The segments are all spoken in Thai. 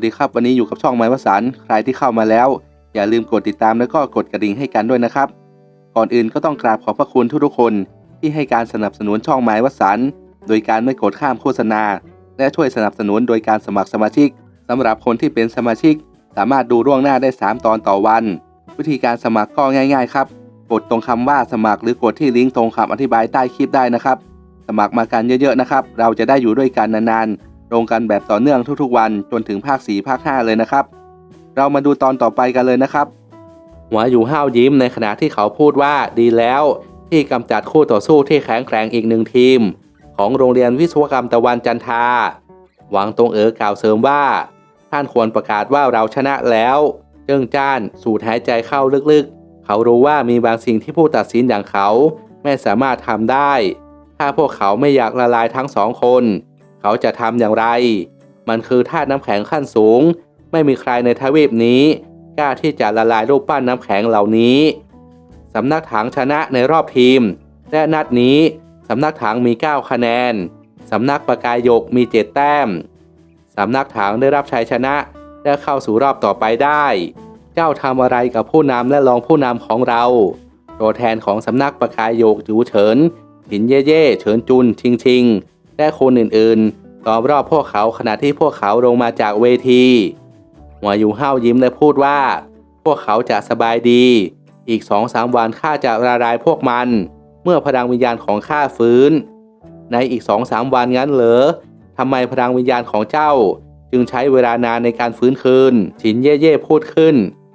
สดีครับ วันนี้อยู่กับช่องไม้วสันใครที่เข้ามาแล้ว อย่าลืมกดติดตามแล้วก็กดกระดิ่งให้กันด้วยนะครับ ก่อนอื่นก็ต้องกราบขอบพระคุณทุกๆคนที่ให้การสนับสนุนช่องไม้วสันโดยการไม่กดข้ามโฆษณา และช่วยสนับสนุนโดยการสมัครสมาชิกสำหรับคนที่เป็นสมาชิก สามารถดูล่วงหน้าได้ 3 ตอนต่อวัน วิธีการสมัครก็ง่าย ๆ ครับ กดตรงคำว่าสมัครหรือกดที่ลิงก์ตรงคำอธิบายใต้คลิปได้นะครับ สมัครมากันเยอะๆนะครับ เราจะได้อยู่ด้วยกันนานๆ ลงกันแบบต่อเนื่องทุกๆวันจนถึงภาค 4 ภาค 5 เลยนะครับ เรามาดูตอนต่อไปกันเลยนะครับ หัวอยู่ห้าวยิ้มในขณะที่เขาพูดว่าดีแล้วที่กำจัดคู่ต่อสู้ที่แข็งแกร่งอีกหนึ่งทีม ของโรงเรียนวิศวกรรมตะวันจันทา หวังตรงเอ๋อกล่าวเสริมว่า ท่านควรประกาศว่าเราชนะแล้วเจิ้งจ้านสูดหายใจเข้าลึกๆ เขารู้ว่ามีบางสิ่งที่ผู้ตัดสินอย่างเขา ไม่สามารถทำได้ ถ้าพวกเขาไม่อยากละลายทั้งสองคน เขาจะทำอย่างไร มันคือธาตุน้ำแข็งขั้นสูง ไม่มีใครในทวีปนี้ กล้าที่จะละลายรูปปั้นน้ำแข็งเหล่านี้สำนักถังชนะในรอบทีม และนัดนี้สำนักถังมี 9 คะแนนสำนักประกายยกมี 7 แต้มสำนักถังได้รับชัยชนะและเข้าสู่รอบต่อไปได้ เจ้าทำอะไรกับผู้นำและรองผู้นำของเรา ตัวแทนของสำนักประกายโยกจูเฉิน หินเย่เย่เฉินจุนชิงชิง และคนอื่นๆล้อมรอบพวกเขาขณะที่พวกเขาลงมาจากเวทีหัวยู่ห้ายิ้มและพูดว่า พวกเขาจะสบายดี อีกสองสามวันข้าจะละลายพวกมัน เมื่อพลังวิญญาณของข้าฟื้น ในอีกสองสามวันงั้นเหรอทำไมพลังวิญญาณของเจ้า จึงใช้เวลานานในการฟื้นคืนฉินเย่เย่พูดขึ้น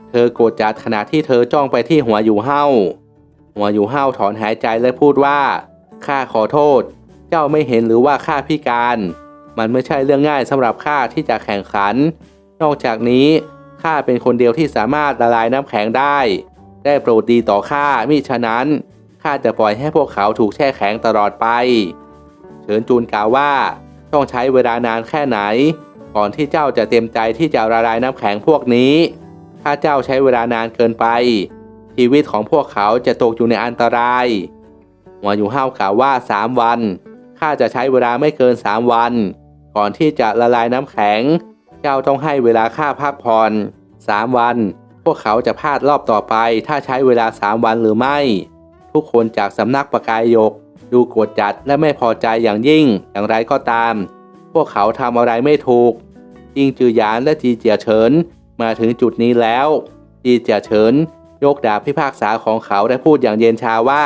เธอโกรธจัดขณะที่เธอจ้องไปที่หัวยูเห้าหัวยูเห้าถอนหายใจและพูดว่าข้าขอโทษ เจ้าไม่เห็นหรือว่าข้าพิการ มันไม่ใช่เรื่องง่ายสำหรับข้าที่จะแข่งขัน นอกจากนี้ข้าเป็นคนเดียวที่สามารถละลายน้ำแข็งได้ ได้โปรดดีต่อข้ามิฉะนั้นข้าจะปล่อยให้พวกเขาถูกแช่แข็งตลอดไป เฉินจูนกล่าวว่าต้องใช้เวลานานแค่ไหน ก่อนที่เจ้าจะเต็มใจที่จะละลายน้ำแข็งพวกนี้ ถ้าเจ้าใช้เวลานานเกินไป ชีวิตของพวกเขาจะตกอยู่ในอันตรายหัวอยู่ห้าวกล่าวว่า3วัน ข้าจะใช้เวลาไม่เกิน 3 วัน ก่อนที่จะละลายน้ำแข็ง เจ้าต้องให้เวลาข้าพักผ่อน 3 วัน พวกเขาจะพลาดรอบต่อไป ถ้าใช้เวลา 3 วันหรือไม่ ทุกคนจากสำนักประกายยก ดูโกรธจัดและไม่พอใจอย่างยิ่ง อย่างไรก็ตาม พวกเขาทำอะไรไม่ถูก จิงจือหยานและจีเจียเฉิน มาถึงจุดนี้แล้ว จีเจียเฉิน ยกดาบพิพากษาของเขาและพูดอย่างเย็นชาว่า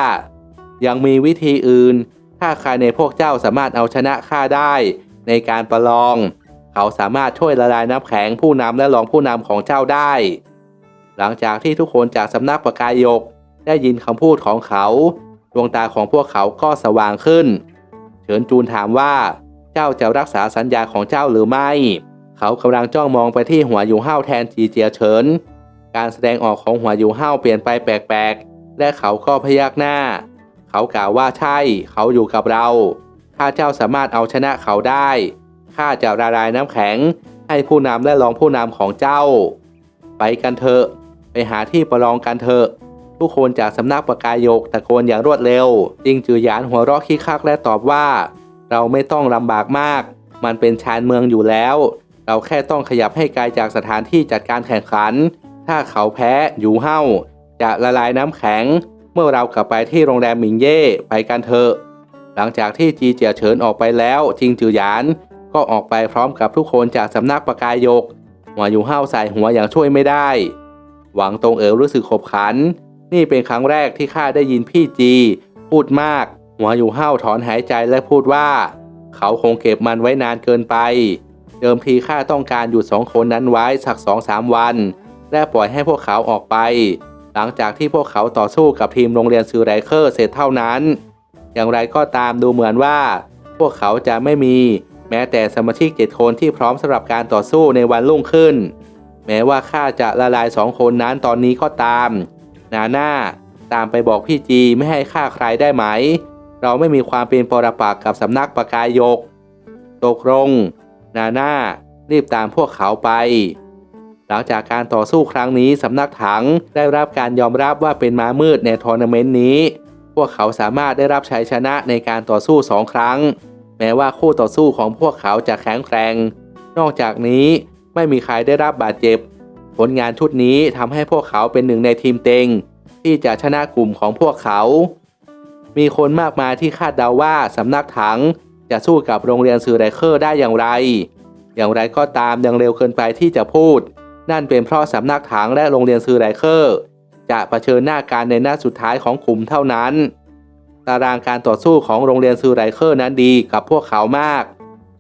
ยังมีวิธีอื่น ถ้าใครในพวกเจ้าสามารถเอาชนะข้าได้ในการประลอง เขาสามารถช่วยละลายน้ำแข็งผู้นำและรองผู้นำของเจ้าได้ หลังจากที่ทุกคนจากสำนักประกายยกได้ยินคำพูดของเขา ดวงตาของพวกเขาก็สว่างขึ้น เฉินจูนถามว่า เจ้าจะรักษาสัญญาของเจ้าหรือไม่ เขากำลังจ้องมองไปที่หัวยู่ห้าวแทนจีเจียเฉิน การแสดงออกของหัวยู่ห้าวเปลี่ยนไปแปลกๆ และเขาก็พยักหน้า เขากล่าวว่าใช่เขาอยู่กับเราถ้าเจ้าสามารถเอาชนะเขาได้ ข้าจะละลายน้ำแข็ง ให้ผู้นำและรองผู้นำของเจ้า ไปกันเถอะ ไปหาที่ประลองกันเถอะ ทุกคนจากสำนักประกายยกตะโกนอย่างรวดเร็ว จิงจือหยานหัวเราะคิกคักและตอบว่า เราไม่ต้องลำบากมาก มันเป็นชานเมืองอยู่แล้ว เราแค่ต้องขยับให้ไกลจากสถานที่จัดการแข่งขัน ถ้าเขาแพ้อยู่เฮ้าจะละลายน้ำแข็ง เมื่อเรากลับไปที่โรงแรมหมิงเย่ไปกันเถอะ หลังจากที่จีเจียเฉินออกไปแล้วจิงจือหยาน ก็ออกไปพร้อมกับทุกคนจากสำนักประกายยกหัวอยู่ห้าวใส่หัวอย่างช่วยไม่ได้ หวังตรงเอ๋อรู้สึกขบขัน นี่เป็นครั้งแรกที่ข้าได้ยินพี่จี พูดมาก หัวอยู่ห้าวถอนหายใจและพูดว่า เขาคงเก็บมันไว้นานเกินไป เดิมทีข้าต้องการอยู่สองคนนั้นไว้สักสองสามวัน และปล่อยให้พวกเขาออกไป หลังจากที่พวกเขาต่อสู้กับทีมโรงเรียนซือไรเคอร์เสร็จเท่านั้น อย่างไรก็ตามดูเหมือนว่า พวกเขาจะไม่มีแม้แต่สมาชิกเจ็ดคนที่พร้อมสำหรับการต่อสู้ในวันรุ่งขึ้น แม้ว่าข้าจะละลายสองคนนั้นตอนนี้ก็ตาม นาหน่าตามไปบอกพี่จีไม่ให้ฆ่าใครได้ไหม เราไม่มีความเป็นปรปักษ์กับสำนักประกายยก ตกลง นาหน่ารีบตามพวกเขาไป หลังจากการต่อสู้ครั้งนี้สำนักถังได้รับการยอมรับว่าเป็นม้ามืดในทัวร์นาเมนต์นี้ พวกเขาสามารถได้รับชัยชนะในการต่อสู้สองครั้ง แม้ว่าคู่ต่อสู้ของพวกเขาจะแข็งแกร่ง นอกจากนี้ไม่มีใครได้รับบาดเจ็บ ผลงานชุดนี้ทำให้พวกเขาเป็นหนึ่งในทีมเต็ง ที่จะชนะกลุ่มของพวกเขา มีคนมากมายที่คาดเดาว่าสำนักถังจะสู้กับโรงเรียนซูไรเคอร์ได้อย่างไร อย่างไรก็ตามยังเร็วเกินไปที่จะพูด นั่นเป็นเพราะสำนักถังและโรงเรียนซูไรเคอร์จะเผชิญหน้าการในหนัดสุดท้ายของกลุ่มเท่านั้น ตารางการต่อสู้ของโรงเรียนซูไรเคอร์นั้นดีกับพวกเขามาก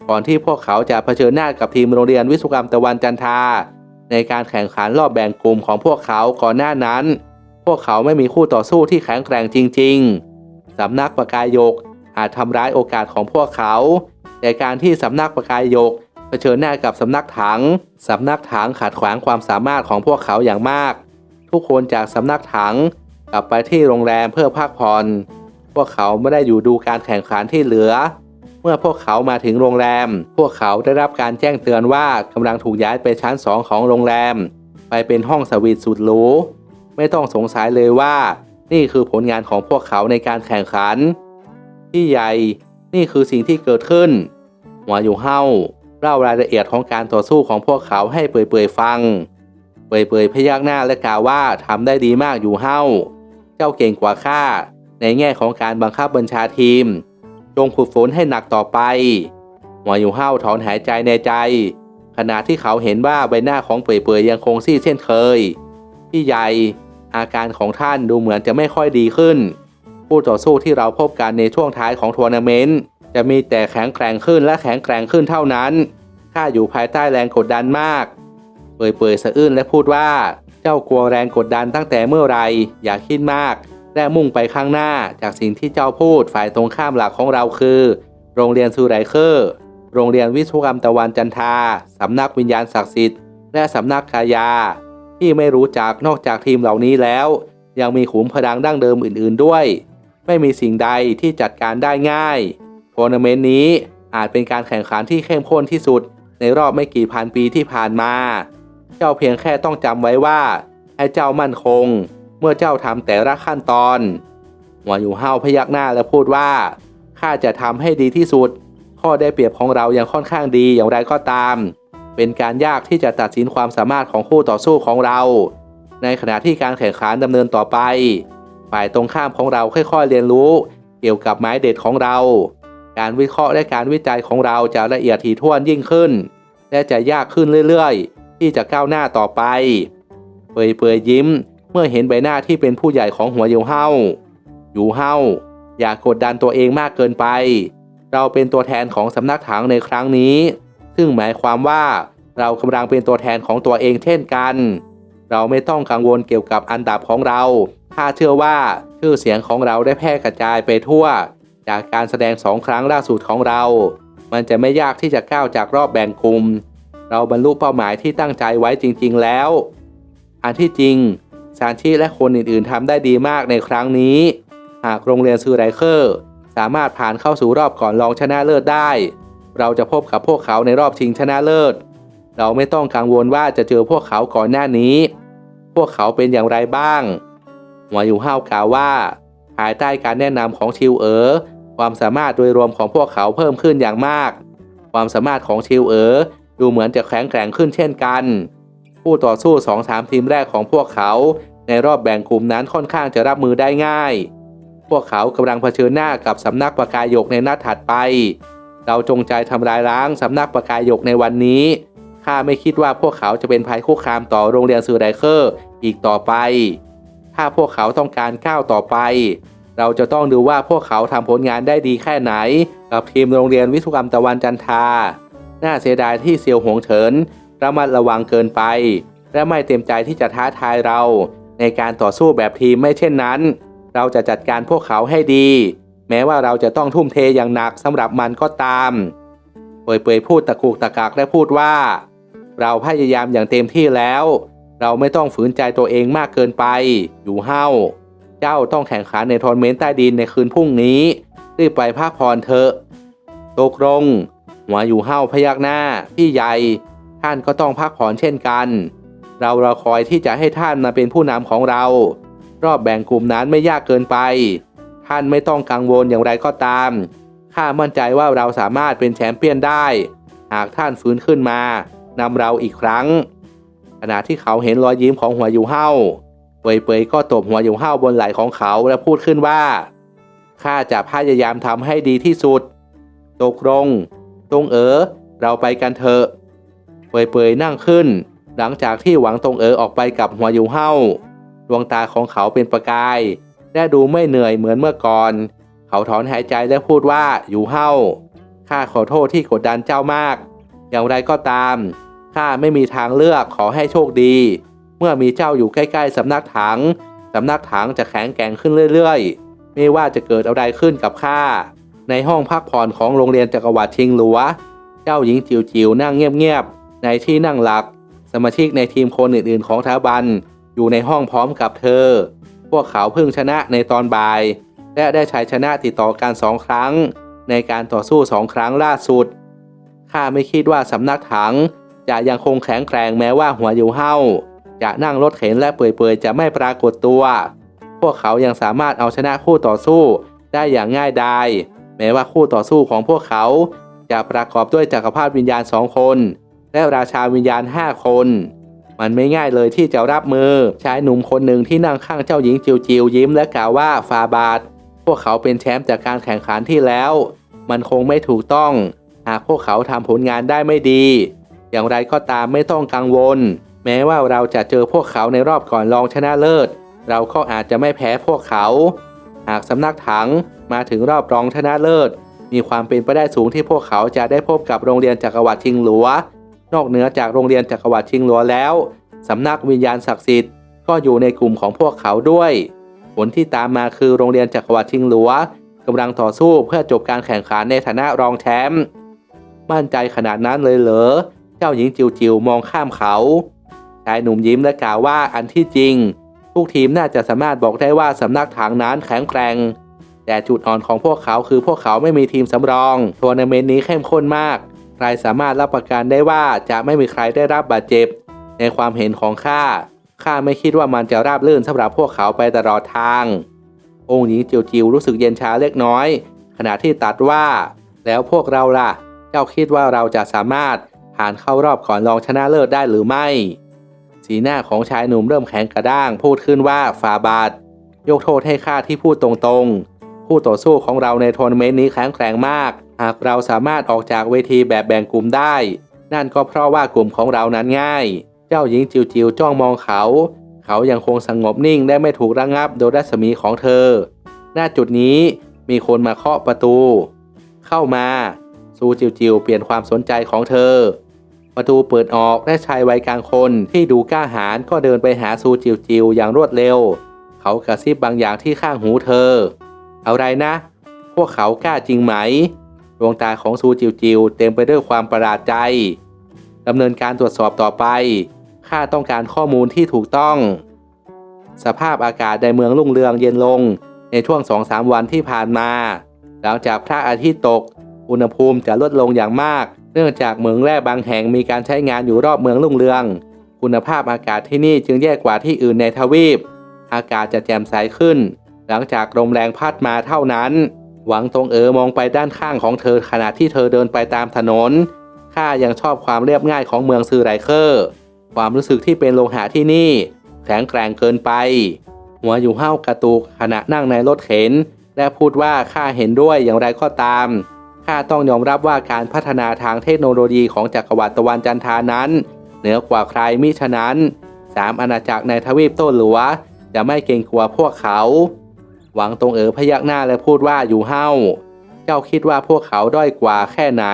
ก่อนที่พวกเขาจะเผชิญหน้ากับทีมโรงเรียนวิศวกรรมตะวันจันทา ในการแข่งขันรอบแบ่งกลุ่มของพวกเขาก่อนหน้านั้น พวกเขาไม่มีคู่ต่อสู้ที่แข็งแกร่งจริง ๆสำนักประกายยกอาจทำร้ายโอกาสของพวกเขา แต่การที่สำนักประกายยก เผชิญหน้ากับสำนักถัง สำนักถังขัดขวางความสามารถของพวกเขาอย่างมาก ทุกคนจากสำนักถังกลับไปที่โรงแรมเพื่อพักผ่อน พวกเขาไม่ได้อยู่ดูการแข่งขันที่เหลือ เมื่อพวกเขามาถึงโรงแรม พวกเขาได้รับการแจ้งเตือนว่ากำลังถูกย้ายไปชั้นสองของโรงแรม ไปเป็นห้องสวีทสุดหรู ไม่ต้องสงสัยเลยว่า นี่คือผลงานของพวกเขาในการแข่งขัน ที่ใหญ่ นี่คือสิ่งที่เกิดขึ้น หัวอยู่เฮ้า เล่ารายละเอียดของการต่อสู้ของพวกเขาให้เปื่อยๆฟัง เปื่อยๆพยักหน้าและกล่าวว่าทำได้ดีมากอยู่เฮ้า เจ้าเก่งกว่าข้าในแง่ของการบังคับบัญชาทีม จงฝึกฝนให้หนักต่อไปหัวอยู่เฮ้าถอนหายใจในใจ ขณะที่เขาเห็นว่าใบหน้าของเปื่อยๆยังคงซีดเช่นเคย พี่ใหญ่อาการของท่านดูเหมือนจะไม่ค่อยดีขึ้น ผู้ต่อสู้ที่เราพบกันในช่วงท้ายของทัวร์นาเมนต์ จะมีแต่แข็งแกร่งขึ้นและแข็งแกร่งขึ้นเท่านั้น ข้าอยู่ภายใต้แรงกดดันมาก เปื่อยๆสะอื้นและพูดว่า เจ้ากลัวแรงกดดันตั้งแต่เมื่อไรอย่าคิดมาก และมุ่งไปข้างหน้าจากสิ่งที่เจ้าพูดฝ่ายตรงข้ามหลักของเราคือ โรงเรียนซูไรเคอร์ โรงเรียนวิศวกรรมตะวันจันทาสำนักวิญญาณศักดิ์สิทธิ์และสำนักกายา ที่ไม่รู้จักนอกจากทีมเหล่านี้แล้ว ยังมีขุมพลังดั้งเดิมอื่น ๆด้วย ไม่มีสิ่งใดที่จัดการได้ง่าย ทัวร์นาเมนต์นี้อาจเป็นการแข่งขันที่เข้มข้นที่สุด ในรอบไม่กี่พันปีที่ผ่านมา เจ้าเพียงแค่ต้องจำไว้ว่า ให้เจ้ามั่นคง เมื่อเจ้าทำแต่ละขั้นตอนหัวอยู่ห้าพยักหน้าและพูดว่าข้าจะทำให้ดีที่สุด ข้อได้เปรียบของเรายังค่อนข้างดีอย่างไรก็ตาม เป็นการยากที่จะตัดสินความสามารถของคู่ต่อสู้ของเรา ในขณะที่การแข่งขันดำเนินต่อไป ฝ่ายตรงข้ามของเราค่อยๆเรียนรู้ เกี่ยวกับไม้เด็ดของเรา การวิเคราะห์และการวิจัยของเราจะละเอียดถี่ถ้วนยิ่งขึ้น และจะยากขึ้นเรื่อยๆ ที่จะก้าวหน้าต่อไป เปื่อยเปยยิ้ม เมื่อเห็นใบหน้าที่เป็นผู้ใหญ่ของหัวยูเฮายูเฮาอย่ากกดดันตัวเองมากเกินไป เราเป็นตัวแทนของสำนักถังในครั้งนี้ ซึ่งหมายความว่าเรากำลังเป็นตัวแทนของตัวเองเช่นกัน เราไม่ต้องกังวลเกี่ยวกับอันดับของเรา ถ้าเชื่อว่าชื่อเสียงของเราได้แพร่กระจายไปทั่ว จากการแสดงสองครั้งล่าสุดของเรา มันจะไม่ยากที่จะก้าวจากรอบแบ่งกลุ่ม เราบรรลุเป้าหมายที่ตั้งใจไว้จริง ๆ แล้ว อันที่จริงซานชิและคนอื่นๆทำได้ดีมากในครั้งนี้ หากโรงเรียนซูไรเคอร์ สามารถผ่านเข้าสู่รอบก่อนรองชนะเลิศได้ เราจะพบกับพวกเขาในรอบชิงชนะเลิศ เราไม่ต้องกังวลว่าจะเจอพวกเขาก่อนหน้านี้ พวกเขาเป็นอย่างไรบ้างหัวอยู่ห้าวกล่าวว่า ภายใต้การแนะนำของชิวเอ๋อความสามารถโดยรวมของพวกเขาเพิ่มขึ้นอย่างมาก ความสามารถของชิวเอ๋อดูเหมือนจะแข็งแกร่งขึ้นเช่นกัน ผู้ต่อสู้2-3ทีมแรกของพวกเขา ในรอบแบ่งกลุ่มนั้นค่อนข้างจะรับมือได้ง่าย พวกเขากำลังเผชิญหน้ากับสำนักประกายกในนัดถัดไป เราจงใจทำลายล้างสำนักประกายกในวันนี้ข้าไม่คิดว่าพวกเขาจะเป็นภัยคุกคามต่อโรงเรียนซูไดเคอร์อีกต่อไป ถ้าพวกเขาต้องการก้าวต่อไป เราจะต้องดูว่าพวกเขาทำผลงานได้ดีแค่ไหน กับทีมโรงเรียนวิศวกรรมตะวันจันทา น่าเสียดายที่เซียวหงเฉินระมัดระวังเกินไป และไม่เต็มใจที่จะท้าทายเรา ในการต่อสู้แบบทีมไม่เช่นนั้น เราจะจัดการพวกเขาให้ดี แม้ว่าเราจะต้องทุ่มเทอย่างหนักสำหรับมันก็ตามเปยๆพูดตะกุกตะกักและพูดว่า เราพยายามอย่างเต็มที่แล้ว เราไม่ต้องฝืนใจตัวเองมากเกินไป อยู่เฮ้า เจ้าต้องแข่งขันในทัวร์นาเมนต์ใต้ดินในคืนพรุ่งนี้ รีบไปพักผ่อนเถอะตกลงหัวอยู่เฮ้าพยักหน้า พี่ใหญ่ ท่านก็ต้องพักผ่อนเช่นกัน เรารอคอยที่จะให้ท่านมาเป็นผู้นำของเรา รอบแบ่งกลุ่มนั้นไม่ยากเกินไป ท่านไม่ต้องกังวลอย่างไรก็ตาม ข้ามั่นใจว่าเราสามารถเป็นแชมเปี้ยนได้ หากท่านฟื้นขึ้นมานำเราอีกครั้ง ขณะที่เขาเห็นรอยยิ้มของหัวอยู่เฮาเปยเปยก็ตบหัวอยู่เฮาบนไหล่ของเขาและพูดขึ้นว่าข้าจะพยายามทำให้ดีที่สุด ตกลงตรงเอ๋อเราไปกันเถอะเปยเปยนั่งขึ้น หลังจากที่หวังตรงเอ๋อออกไปกับหัวอยู่เฮาดวงตาของเขาเป็นประกายและดูไม่เหนื่อยเหมือนเมื่อก่อน เขาถอนหายใจและพูดว่าอยู่เฮาข้าขอโทษที่กดดันเจ้ามาก อย่างไรก็ตาม ข้าไม่มีทางเลือกขอให้โชคดี เมื่อมีเจ้าอยู่ใกล้ๆสำนักถังสำนักถังจะแข็งแกร่งขึ้นเรื่อยๆ ไม่ว่าจะเกิดอะไรขึ้นกับข้า ในห้องพักผ่อนของโรงเรียนจักรวรรดิชิงหลัว เจ้าหญิงจิวจิวนั่งเงียบๆ ในที่นั่งหลัก สมาชิกในทีมคนอื่นๆ ของท้าบัน อยู่ในห้องพร้อมกับเธอ พวกเขาเพิ่งชนะในตอนบ่าย และได้ชัยชนะติดต่อกันสองครั้ง ในการต่อสู้สองครั้งล่าสุดข้าไม่คิดว่าสำนักถัง จะยังคงแข็งแกร่งแม้ว่าหัวอยู่เฮาจะนั่งรถเข็นและเปื่อยๆ จะไม่ปรากฏตัว พวกเขายังสามารถเอาชนะคู่ต่อสู้ได้อย่างง่ายดายแม้ว่าคู่ต่อสู้ของพวกเขา จะประกอบด้วยจักรพรรดิวิญญาณสองคน และราชาวิญญาณห้าคน มันไม่ง่ายเลยที่จะรับมือชายหนุ่มคนหนึ่งที่นั่งข้างเจ้าหญิงจิวจิวยิ้มและกล่าวว่าฟาบาทพวกเขาเป็นแชมป์จากการแข่งขันที่แล้ว มันคงไม่ถูกต้อง หากพวกเขาทำผลงานได้ไม่ดี อย่างไรก็ตามไม่ต้องกังวล แม้ว่าเราจะเจอพวกเขาในรอบก่อนรองชนะเลิศ เราก็อาจจะไม่แพ้พวกเขา หากสำนักถังมาถึงรอบรองชนะเลิศ มีความเป็นไปได้สูงที่พวกเขาจะได้พบกับโรงเรียนจักรวรรดิชิงหลัวนอกเหนือจากโรงเรียนจักรวรรดิชิงหลัวแล้วสำนักวิญญาณศักดิ์สิทธิ์ก็อยู่ในกลุ่มของพวกเขาด้วย ผลที่ตามมาคือโรงเรียนจักรวรรดิชิงหลัวกำลังต่อสู้เพื่อจบการแข่งขันในฐานะรองแชมป์มั่นใจขนาดนั้นเลยเหรอ เจ้าหญิงจิวจิวมองข้ามเขา ชายหนุ่มยิ้มและกล่าวว่าอันที่จริง ทุกทีมน่าจะสามารถบอกได้ว่าสำนักถังนั้นแข็งแกร่ง แต่จุดอ่อนของพวกเขาคือพวกเขาไม่มีทีมสำรองทัวร์นาเมนต์นี้เข้มข้นมาก ใครสามารถรับประกันได้ว่าจะไม่มีใครได้รับบาดเจ็บ ในความเห็นของข้าข้าไม่คิดว่ามันจะราบรื่นสำหรับพวกเขาไปตลอดทาง องค์หญิงจิวจิวรู้สึกเย็นชาเล็กน้อย ขณะที่ตัดว่า แล้วพวกเราล่ะ เจ้าคิดว่าเราจะสามารถ ผ่านเข้ารอบก่อนรองชนะเลิศได้หรือไม่ สีหน้าของชายหนุ่มเริ่มแข็งกระด้าง พูดขึ้นว่าฟาบาทยกโทษให้ข้าที่พูดตรงๆคู่ต่อสู้ของเราในทัวร์นาเมนต์นี้แข็งแกร่งมาก หากเราสามารถออกจากเวทีแบบแบ่งกลุ่มได้ นั่นก็เพราะว่ากลุ่มของเรานั้นง่าย เจ้าหญิงจิวจิวจ้องมองเขา เขายังคงสงบนิ่งและไม่ถูกระงับโดยรัศมีของเธอ หน้าจุดนี้มีคนมาเคาะประตู เข้ามาซูจิวจิวเปลี่ยนความสนใจของเธอ ประตูเปิดออกและชายวัยกลางคนที่ดูกล้าหาญก็เดินไปหาซูจิวจิวอย่างรวดเร็ว เขากระซิบบางอย่างที่ข้างหูเธออะไรนะ พวกเขากล้าจริงไหม ดวงตาของซูจิวจิวเต็มไปด้วยความประหลาดใจดำเนินการตรวจสอบต่อไป ข้าต้องการข้อมูลที่ถูกต้อง สภาพอากาศในเมืองรุ่งเรืองเย็นลงในช่วง2-3วันที่ผ่านมา หลังจากพระอาทิตย์ตก อุณหภูมิจะลดลงอย่างมาก นื่องจากเหมืองแร่บางแห่งมีการใช้งานอยู่รอบเมืองรุ่งเรือง คุณภาพอากาศที่นี่จึงแย่กว่าที่อื่นในทวีป อากาศจะแจ่มใสขึ้น หลังจากลมแรงพัดมาเท่านั้น หวังตรงเอ๋อมองไปด้านข้างของเธอขณะที่เธอเดินไปตามถนน ข้ายังชอบความเรียบง่ายของเมืองซือไรเคอร์ ความรู้สึกที่เป็นโลหะที่นี่ แข็งแกร่งเกินไป หัวอยู่ห้าวกระตุกขณะนั่งในรถเข็น และพูดว่าข้าเห็นด้วยอย่างไรก็ตาม ข้าต้องยอมรับว่าการพัฒนาทางเทคโนโลยีของจักรวรรดิตะวันจันทานั้น เหนือกว่าใครมิฉะนั้นสามอาณาจักรในทวีปโต้หลัว จะไม่เกรงกลัวพวกเขา หวังตรงเอ๋อพยักหน้าและพูดว่าอยู่เฮ้า เจ้าคิดว่าพวกเขาด้อยกว่าแค่ไหน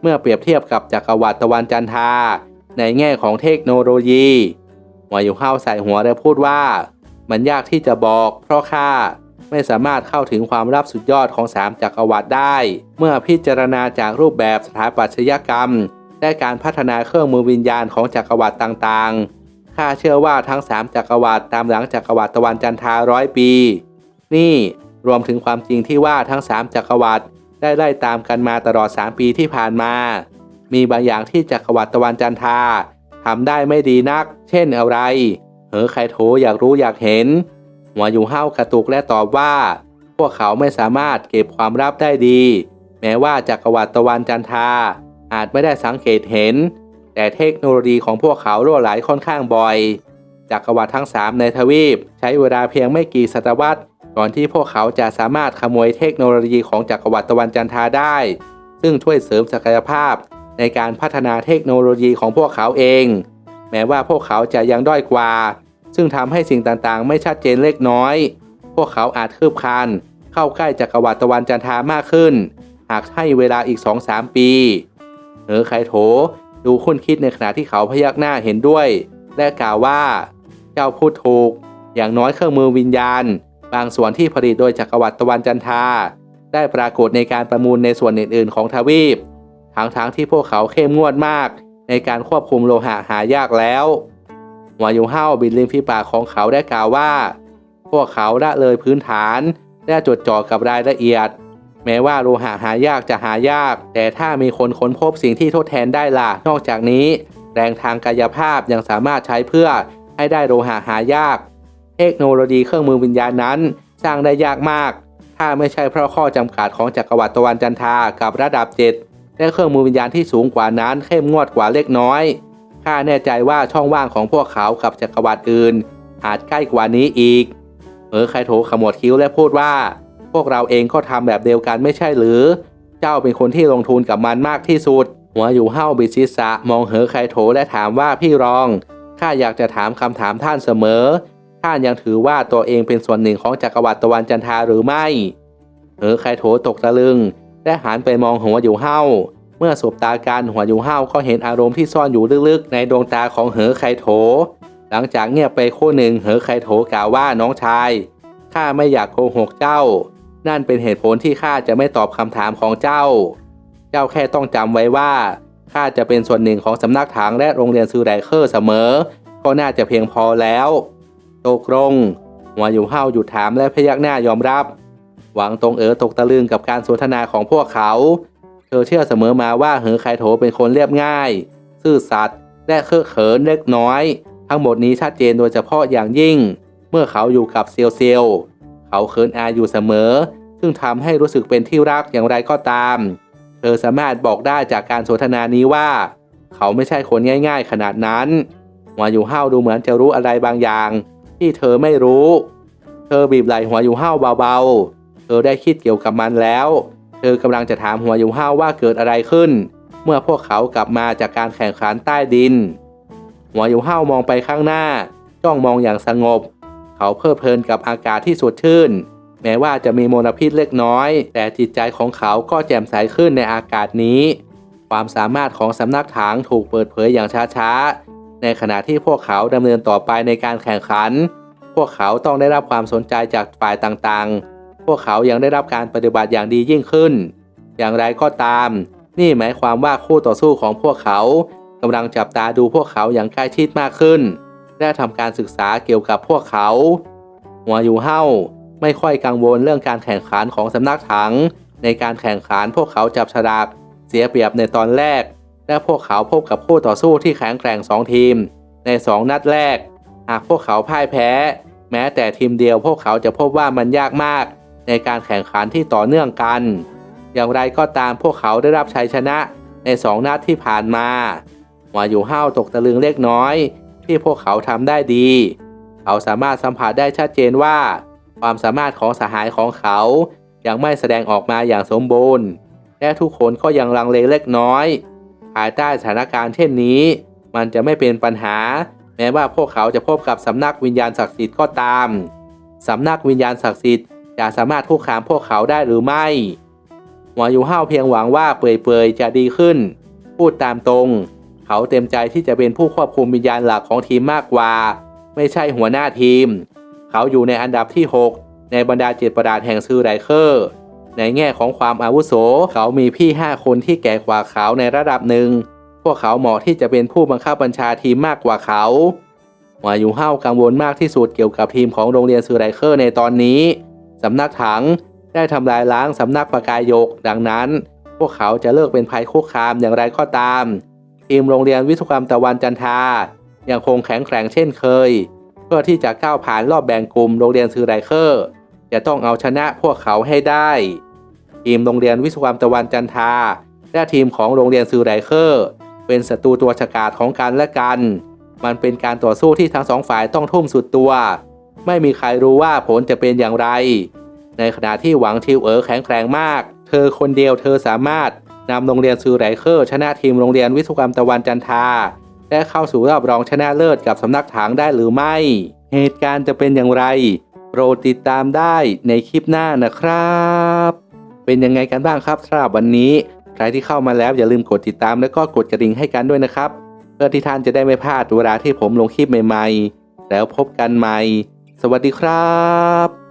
เมื่อเปรียบเทียบกับจักรวรรดิตะวันจันทา ในแง่ของเทคโนโลยีหัวอยู่เฮ้าใส่หัวและพูดว่า มันยากที่จะบอก เพราะข้า ไม่สามารถเข้าถึงความลับสุดยอดของสามจักรวรรดิได้ เมื่อพิจารณาจากรูปแบบสถาปัตยกรรม และการพัฒนาเครื่องมือวิญญาณของจักรวรรดิต่างๆ ข้าเชื่อว่าทั้งสามจักรวรรดิตามหลังจักรวรรดิตะวันจันทราร้อยปี นี่รวมถึงความจริงที่ว่าทั้งสามจักรวรรดิได้ไล่ตามกันมาตลอด 3 ปีที่ผ่านมา มีบางอย่างที่จักรวรรดิตะวันจันทราทำได้ไม่ดีนัก เช่นอะไร เหอใครโถอยากรู้อยากเห็น หัวอยู่ห้ากระตุกและตอบว่า พวกเขาไม่สามารถเก็บความลับได้ดี แม้ว่าจักรวรรดิตะวันจันทราอาจไม่ได้สังเกตเห็น แต่เทคโนโลยีของพวกเขารั่วไหลค่อนข้างบ่อยจักรวรรดิทั้ง 3 ในทวีป ใช้เวลาเพียงไม่กี่ศตวรรษ ก่อนที่พวกเขาจะสามารถขโมยเทคโนโลยีของจักรวรรดิตะวันจันทราได้ ซึ่งช่วยเสริมศักยภาพ ในการพัฒนาเทคโนโลยีของพวกเขาเอง แม้ว่าพวกเขาจะยังด้อยกว่า ซึ่งทำให้สิ่งต่างๆ ไม่ชัดเจนเล็กน้อย พวกเขาอาจคืบคานเข้าใกล้จักรวรรดิตะวันจันทามากขึ้น หากให้เวลาอีก 2-3 ปีเหอไคโถดูคุ้นคิดในขณะที่เขาพยักหน้าเห็นด้วย และกล่าวว่า เจ้าพูดถูก อย่างน้อยเครื่องมือวิญญาณ บางส่วนที่ผลิตโดยจักรวรรดิตะวันจันทา ได้ปรากฏในการประมูลในส่วนอื่น ๆ ของทวีปทั้งๆทที่พวกเขาเข้มงวดมาก ในการควบคุมโลหะหายากแล้ว หัวยูเฮาบินริมฝีปากของเขาได้กล่าวว่า พวกเขาละเลยพื้นฐานและจดจ่อกับรายละเอียด แม้ว่าโลหะหายากจะหายาก แต่ถ้ามีคนค้นพบสิ่งที่ทดแทนได้ล่ะ นอกจากนี้ แรงทางกายภาพยังสามารถใช้เพื่อให้ได้โลหะหายาก เทคโนโลยีเครื่องมือวิญญาณนั้น สร้างได้ยากมาก ถ้าไม่ใช่เพราะข้อจำกัดของจักรวรรดิตะวันจันทรากับระดับเจ็ดและเครื่องมือวิญญาณที่สูงกว่านั้นเข้มงวดกว่าเล็กน้อย ข้าแน่ใจว่าช่องว่างของพวกเขากับจักรวรรดิอื่น อาจใกล้กว่านี้อีกเออไคโถขมวดคิ้วและพูดว่า พวกเราเองก็ทำแบบเดียวกันไม่ใช่หรือ เจ้าเป็นคนที่ลงทุนกับมันมากที่สุด หัวอยู่เห้าบิดศีรษะมองเหอไคโถและถามว่าพี่รองข้าอยากจะถามคำถามท่านเสมอ ท่านยังถือว่าตัวเองเป็นส่วนหนึ่งของจักรวรรดิตะวันจันทราหรือไม่เหอไคโถตกตะลึง และหันไปมองหัวอยู่เห้า เมื่อสบตากันหัวอยู่เห้าก็เห็นอารมณ์ที่ซ่อนอยู่ลึกๆ ในดวงตาของเหอไคโถ หลังจากเงียบไปครู่หนึ่งเหอไคโถกล่าวว่าน้องชายข้าไม่อยากโกหกเจ้า นั่นเป็นเหตุผลที่ข้าจะไม่ตอบคำถามของเจ้า เจ้าแค่ต้องจำไว้ว่าข้าจะเป็นส่วนหนึ่งของสำนักถังและโรงเรียนซูไดเคอร์เสมอ ก็น่าจะเพียงพอแล้วตกลงหัวอยู่เห้าหยุดถามและพยักหน้ายอมรับ หวังตรงเอ๋อตกตะลึงกับการสนทนาของพวกเขา เธอเชื่อเสมอมาว่าเหอไคโถเป็นคนเรียบง่าย ซื่อสัตย์และเคอะเขินเล็กน้อย ทั้งหมดนี้ชัดเจนโดยเฉพาะอย่างยิ่ง เมื่อเขาอยู่กับเซียวเซียวเขาเขินอายอยู่เสมอ ซึ่งทำให้รู้สึกเป็นที่รักอย่างไรก็ตาม เธอสามารถบอกได้จากการสนทนานี้ว่า เขาไม่ใช่คนง่าย ๆ ขนาดนั้นหัวอยู่เห้าดูเหมือนจะรู้อะไรบางอย่าง ที่เธอไม่รู้ เธอบีบไหล่หัวอยู่เห้าเบาๆ เธอได้คิดเกี่ยวกับมันแล้ว เธอกำลังจะถามหัวยู่เห้าว่าเกิดอะไรขึ้น เมื่อพวกเขากลับมาจากการแข่งขันใต้ดิน หัวยู่เห้ามองไปข้างหน้า จ้องมองอย่างสงบ เขาเพลิดเพลินกับอากาศที่สดชื่น แม้ว่าจะมีมลพิษเล็กน้อย แต่จิตใจของเขาก็แจ่มใสขึ้นในอากาศนี้ ความสามารถของสำนักถังถูกเปิดเผยอย่างช้าๆ ในขณะที่พวกเขาดำเนินต่อไปในการแข่งขัน พวกเขาต้องได้รับความสนใจจากฝ่ายต่างๆ พวกเขายังได้รับการปฏิบัติอย่างดียิ่งขึ้น อย่างไรก็ตาม นี่หมายความว่าคู่ต่อสู้ของพวกเขากำลังจับตาดูพวกเขาอย่างใกล้ชิดมากขึ้น และทำการศึกษาเกี่ยวกับพวกเขาหัวอยู่เห้าไม่ค่อยกังวลเรื่องการแข่งขันของสำนักถัง ในการแข่งขันพวกเขาจับฉลากเสียเปรียบในตอนแรก และพวกเขาพบกับคู่ต่อสู้ที่แข็งแกร่งสองทีม ในสองนัดแรก หากพวกเขาพ่ายแพ้ แม้แต่ทีมเดียวพวกเขาจะพบว่ามันยากมาก ในการแข่งขันที่ต่อเนื่องกัน อย่างไรก็ตามพวกเขาได้รับชัยชนะในสองนัดที่ผ่านมาหัวอยู่ห้าวตกตะลึงเล็กน้อย ที่พวกเขาทำได้ดี เขาสามารถสัมผัสได้ชัดเจนว่า ความสามารถของสหายของเขายังไม่แสดงออกมาอย่างสมบูรณ์ และทุกคนก็ยังลังเลเล็กน้อย ภายใต้สถานการณ์เช่นนี้ มันจะไม่เป็นปัญหา แม้ว่าพวกเขาจะพบกับสำนักวิญญาณศักดิ์สิทธิ์ก็ตาม สำนักวิญญาณศักดิ์สิทธิ์ จะสามารถคุกคามพวกเขาได้หรือไม่หัวอยู่ห้าวเพียงหวังว่าเปื่อยๆจะดีขึ้น พูดตามตรง เขาเต็มใจที่จะเป็นผู้ควบคุมวิญญาณหลักของทีมมากกว่า ไม่ใช่หัวหน้าทีม เขาอยู่ในอันดับที่ 6 ในบรรดาเจ็ดประดาษแห่งซื้อไรเคอร์ ในแง่ของความอาวุโส เขามีพี่ 5 คนที่แก่กว่าเขาในระดับหนึ่ง พวกเขาเหมาะที่จะเป็นผู้บังคับบัญชาทีมมากกว่าเขาหัวอยู่ห้ากังวลมากที่สุดเกี่ยวกับทีมของโรงเรียนซื้อไรเคอร์ในตอนนี้ สำนักถังได้ทำลายล้างสำนักประกายโยก ดังนั้น พวกเขาจะเลิกเป็นภัยคุกคามอย่างไรก็ตาม ทีมโรงเรียนวิศวกรรมตะวันจันทายังคงแข็งแกร่งเช่นเคย เพื่อที่จะก้าวผ่านรอบแบ่งกลุ่มโรงเรียนซือไรเคอร์จะต้องเอาชนะพวกเขาให้ได้ ทีมโรงเรียนวิศวกรรมตะวันจันทาและทีมของโรงเรียนซือไรเคอร์เป็นศัตรูตัวฉกาจของกันและกัน มันเป็นการต่อสู้ที่ทั้งสองฝ่ายต้องทุ่มสุดตัว ไม่มีใครรู้ว่าผลจะเป็นอย่างไร ในขณะที่หวังทิวเอ๋อแข็งแกร่งมาก เธอคนเดียวเธอสามารถนำโรงเรียนซูไรเคอร์ชนะทีมโรงเรียนวิศวกรรมตะวันจันทาและเข้าสู่รอบรองชนะเลิศกับสำนักถางได้หรือไม่ เหตุการณ์จะเป็นอย่างไร โปรดติดตามได้ในคลิปหน้านะครับ เป็นยังไงกันบ้างครับสำหรับวันนี้ ใครที่เข้ามาแล้วอย่าลืมกดติดตามแล้วก็กดกระดิ่งให้กันด้วยนะครับ เพื่อที่ท่านจะได้ไม่พลาดเวลาที่ผมลงคลิปใหม่ ๆ แล้วพบกันใหม่ วัสดีครับ